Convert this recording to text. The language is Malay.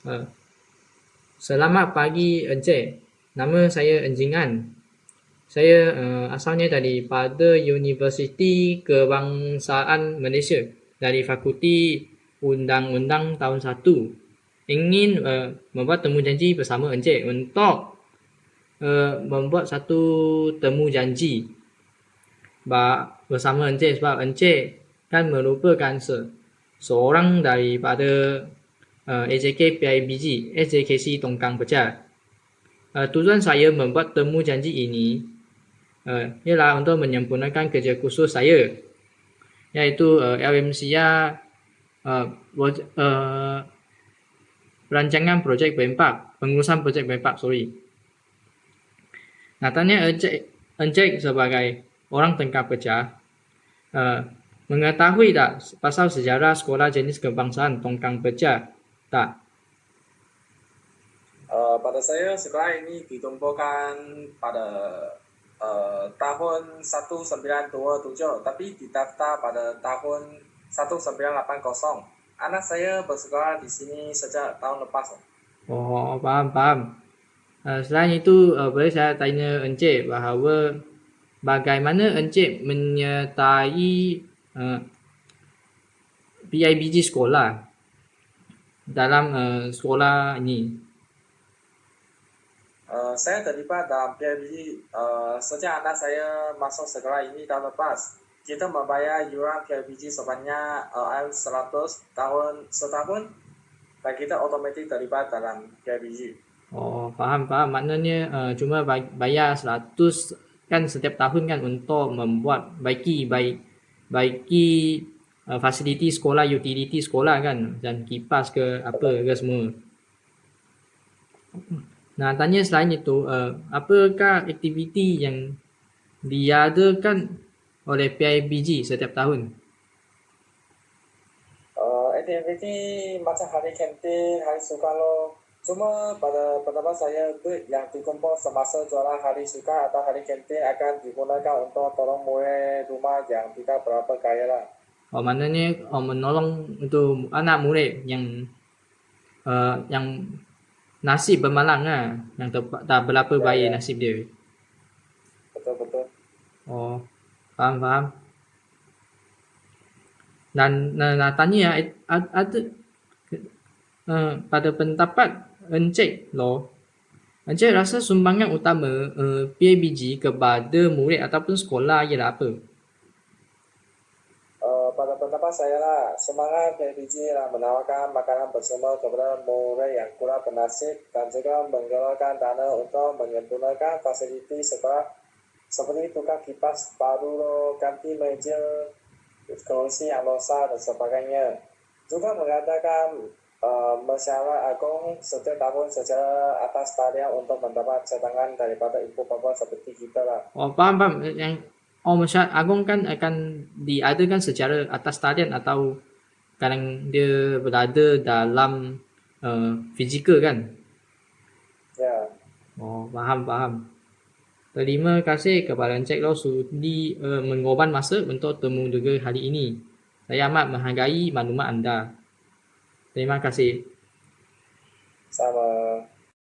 Uh, selamat pagi Encik. Nama saya Enjingan. Saya uh, asalnya daripada Universiti Kebangsaan Malaysia dari Fakulti Undang-Undang tahun 1. Ingin uh, membuat temu janji bersama Encik untuk uh, membuat satu temu janji bersama Encik sebab Encik kan merupakan se seorang daripada uh, AJK PIBG, AJKC Tongkang Pecah. Uh, tujuan saya membuat temu janji ini uh, ialah untuk menyempurnakan kerja khusus saya iaitu uh, LMCA uh, uh, rancangan projek B4, pengurusan projek B4, sorry. Natanya Encik, Encik sebagai orang tengkap pecah uh, mengetahui tak pasal sejarah sekolah jenis kebangsaan Tongkang Pecah tak. Uh, pada saya sekolah ini ditumpukan pada uh, tahun 1927 tapi didaftar pada tahun 1980. Anak saya bersekolah di sini sejak tahun lepas. Oh, faham, faham. Uh, selain itu, uh, boleh saya tanya Encik bahawa bagaimana Encik menyertai uh, PIBG sekolah dalam uh, sekolah ini? Uh, saya terlibat dalam PIBG uh, sejak anak saya masuk sekolah ini tahun lepas. Kita membayar yuran PIBG sebanyak uh, 100 tahun setahun dan kita otomatis terlibat dalam PIBG. Oh, faham, faham. Maknanya uh, cuma bayar 100 kan setiap tahun kan untuk membuat baiki baik baiki uh, fasiliti sekolah, utility sekolah kan dan kipas ke apa ke semua. Nah, tanya selain itu, uh, apakah aktiviti yang diadakan oleh PIBG setiap tahun? Uh, aktiviti macam hari kantin, hari suka lo. Cuma pada pendapat saya, duit yang dikumpul semasa jualan hari suka atau hari kantin akan digunakan untuk tolong murid rumah yang tidak berapa kaya lah. Oh, maknanya oh, menolong untuk anak murid yang uh, yang nasib bermalang lah. Yang tak, tak berapa ya, baik ya. nasib dia. Betul, betul. Oh, faham, faham. Dan nak, nak tanya ada uh, pada pendapat Encik lo, Encik rasa sumbangan utama uh, PABG kepada murid ataupun sekolah ialah apa? Saya lah, semangat PBG lah menawarkan makanan bersama kepada murid yang kurang bernasib dan juga menggerakkan dana untuk menyempurnakan fasiliti sekolah seperti tukar kipas baru, ganti meja, kursi yang rosak dan sebagainya. Juga mengadakan uh, masyarakat agung setiap tahun secara atas talian untuk mendapat cadangan daripada ibu bapa seperti kita lah. Oh, paham, paham. Yang Oh, masyarakat agung kan akan diadakan secara atas talian atau kadang dia berada dalam uh, fizikal kan? Ya. Oh, faham, faham. Terima kasih kepada Encik Lau sudi uh, mengorban masa untuk temu juga hari ini. Saya amat menghargai maklumat anda. Terima kasih. Sama.